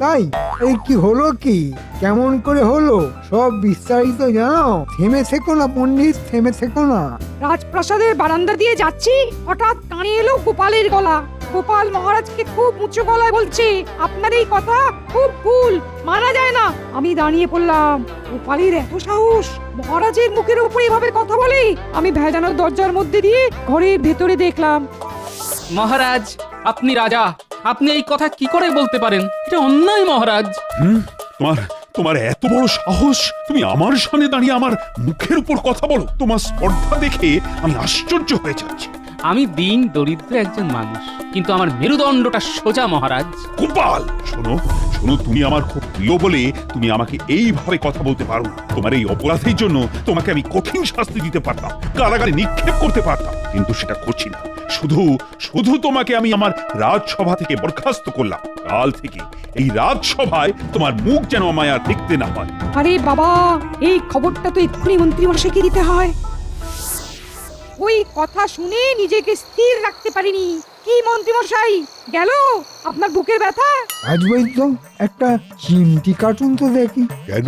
তাই এই কি হলো কি? কেমন করে হলো? সব বিস্তারিত জানো থেমে থেকো না পণ্ডিত থেমে থেকো না। রাজপ্রাসাদের বারান্দা দিয়ে যাচ্ছি? হঠাৎ কানে এলো গোপালের গলা। গোপাল মহারাজকে খুব উঁচু গলায় বলছে আপনার এই কথা খুব ভুল মানা যায় না। আমি দাঁড়িয়ে পড়লাম। গোপালের এত সাহস মহারাজের মুখের উপর এভাবে কথা বলে আমি ভেজানোর দরজার মধ্যে দিয়ে ঘরের ভেতরে দেখলাম। মহারাজ আপনি রাজা। আপনি এই কথা কি করে বলতে পারেন? এটা অন্যায় মহারাজ। হুম? তোমার তোমার এত বড় সাহস? তুমি আমার সামনে দাঁড়িয়ে আমার মুখের উপর কথা বলো। তোমার স্পর্ধা দেখে আমি আশ্চর্য হয়ে যাচ্ছি। আমি দিন দরিদ্র একজন মানুষ কিন্তু আমার মেরুদণ্ডটা সোজা মহারাজ। গোপাল শোনো শোনো তুমি আমার খুব প্রিয় বলে তুমি আমাকে এইভাবে কথা বলতে পারো তোমার এই অপরাধের জন্য তোমাকে আমি কঠিন শাস্তি দিতে পারতাম কারাগারে নিক্ষেপ করতে পারতাম। কিন্তু সেটা করছি না। শুধু শুধু তোমাকে আমি আমার রাজসভা থেকে বরখাস্ত করলাম। কাল থেকে এই রাজসভায় তোমার মুখ যেন আমায় আর দেখতে না হয়। আরে বাবা এই খবরটা তো এক্ষুনি মন্ত্রী মশাইকে দিতে হয়। ওই কথা শুনে নিজেকে স্থির রাখতে পারিনি। কি মন্ত্রী মশাই গেল আপনার বুকের ব্যথা? আজ বৈদ্য একটা চিমটি কার্টুন তো দেখি। কেন?